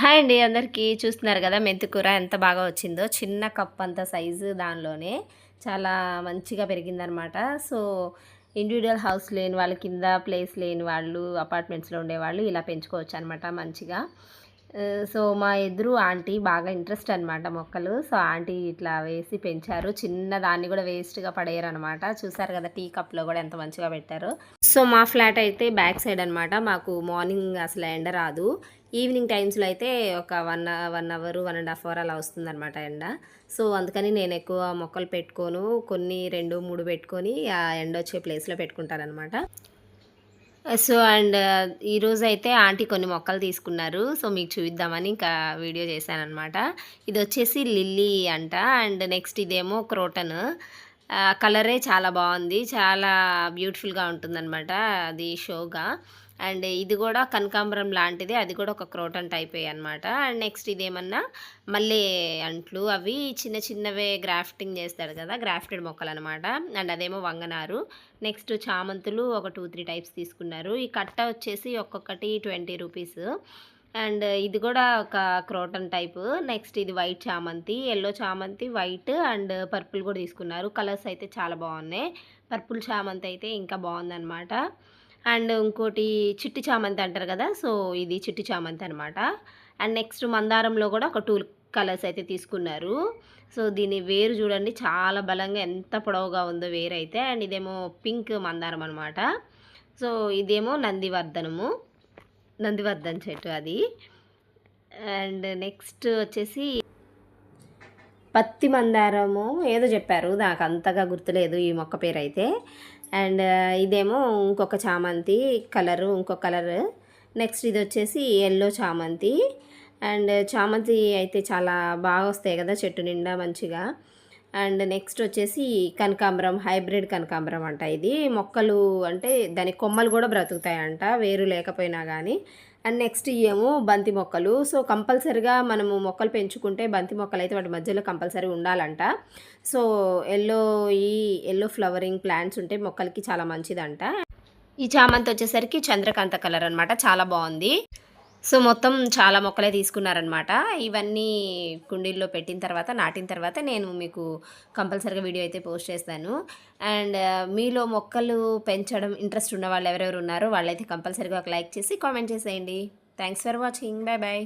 Hi అండి అందరికీ. చూస్తున్నారు కదా మెంతికూర ఎంత బాగా వచ్చిందో. చిన్న కప్ అంత సైజు దానిలోనే చాలా మంచిగా పెరిగిందనమాట సో ఇండివిజువల్ హౌస్ లేని వాళ్ళ కింద ప్లేస్ లేని వాళ్ళు అపార్ట్మెంట్స్లో ఉండేవాళ్ళు ఇలా పెంచుకోవచ్చు అనమాట మంచిగా. సో మా ఎదురు ఆంటీ బాగా ఇంట్రెస్ట్ అనమాట మొక్కలు. సో ఆంటీ ఇట్లా వేసి పెంచారు. చిన్న దాన్ని కూడా వేస్ట్గా పడేయరు అనమాట చూసారు కదా టీ కప్లో కూడా ఎంత మంచిగా పెట్టారు. సో మా ఫ్లాట్ అయితే బ్యాక్ సైడ్ అనమాట మాకు మార్నింగ్ అసలు ఎండ రాదు. ఈవినింగ్ టైమ్స్లో అయితే ఒక one one hour one and half hour అలా వస్తుందన్నమాట ఎండ. సో అందుకని నేను ఎక్కువ మొక్కలు పెట్టుకోను. కొన్ని రెండు మూడు పెట్టుకొని ఆ ఎండ వచ్చే ప్లేస్లో పెట్టుకుంటాను సో అండ్ ఈరోజు అయితే ఆంటీ కొన్ని మొక్కలు తీసుకున్నారు. సో మీకు చూపిద్దామని ఇంకా వీడియో చేశాను అనమాట ఇది వచ్చేసి లిల్లీ అంట. అండ్ నెక్స్ట్ ఇదేమో క్రోటన్. కలరే చాలా బాగుంది. చాలా బ్యూటిఫుల్గా ఉంటుందన్నమాట. అది షోగా. అండ్ ఇది కూడా కనకాంబరం లాంటిది అది కూడా ఒక క్రోటన్ టైప్ అనమాట అండ్ నెక్స్ట్ ఇదేమన్నా మళ్ళీ అంట్లు అవి చిన్న చిన్నవే గ్రాఫ్టింగ్ చేస్తాడు కదా గ్రాఫ్టెడ్ మొక్కలు అనమాట అండ్ అదేమో వంగనారు. నెక్స్ట్ చామంతులు ఒక టూ త్రీ టైప్స్ తీసుకున్నారు. ఈ కట్ట వచ్చేసి ఒక్కొక్కటి ట్వంటీ రూపీస్. అండ్ ఇది కూడా ఒక క్రోటన్ టైప్. నెక్స్ట్ ఇది వైట్ చామంతి ఎల్లో చామంతి వైట్ అండ్ పర్పుల్ కూడా తీసుకున్నారు. కలర్స్ అయితే చాలా బాగున్నాయి. పర్పుల్ చామంతి అయితే ఇంకా బాగుందన్నమాట. అండ్ ఇంకోటి చిట్టి చామంతి అంటారు కదా సో ఇది చిట్టి చామంతి అనమాట అండ్ నెక్స్ట్ మందారంలో కూడా ఒక టూ కలర్స్ అయితే తీసుకున్నారు. సో దీని వేరు చూడండి చాలా బలంగా ఎంత పొడవుగా ఉందో వేరు అయితే. అండ్ ఇదేమో పింక్ మందారం అనమాట సో ఇదేమో నందివర్ధనము నందివర్ధన్ చెట్టు అది. అండ్ నెక్స్ట్ వచ్చేసి పత్తి మందారము ఏదో చెప్పారు నాకు అంతగా గుర్తులేదు ఈ మొక్క పేరు అయితే అండ్ ఇదేమో ఇంకొక చామంతి కలరు ఇంకొక కలర్. నెక్స్ట్ ఇది వచ్చేసి ఎల్లో చామంతి. అండ్ చామంతి అయితే చాలా బాగా వస్తాయి కదా చెట్టు నిండా మంచిగా. అండ్ నెక్స్ట్ వచ్చేసి కనకాంబరం హైబ్రిడ్ కనకాంబరం అంట ఇది. మొక్కలు అంటే దాని కొమ్మలు కూడా బ్రతుకుతాయంట వేరు లేకపోయినా కానీ అండ్ నెక్స్ట్ ఏమో బంతి మొక్కలు. సో కంపల్సరిగా మనము మొక్కలు పెంచుకుంటే బంతి మొక్కలు అయితే వాటి మధ్యలో కంపల్సరీ ఉండాలంట. సో ఎల్లో ఈ ఎల్లో ఫ్లవరింగ్ ప్లాంట్స్ ఉంటే మొక్కలకి చాలా మంచిదంట. ఈ చామంతి వచ్చేసరికి చంద్రకాంత కలర్ అనమాట చాలా బాగుంది. సో మొత్తం చాలా మొక్కలే తీసుకున్నారనమాట ఇవన్నీ కుండీల్లో పెట్టిన తర్వాత నాటిన తర్వాత నేను మీకు కంపల్సరీగా వీడియో అయితే పోస్ట్ చేస్తాను. అండ్ మీలో మొక్కలు పెంచడం ఇంట్రెస్ట్ ఉన్న వాళ్ళు ఎవరెవరు ఉన్నారో వాళ్ళైతే కంపల్సరీగా ఒక లైక్ చేసి కామెంట్ చేసేయండి. Thanks for watching. Bye bye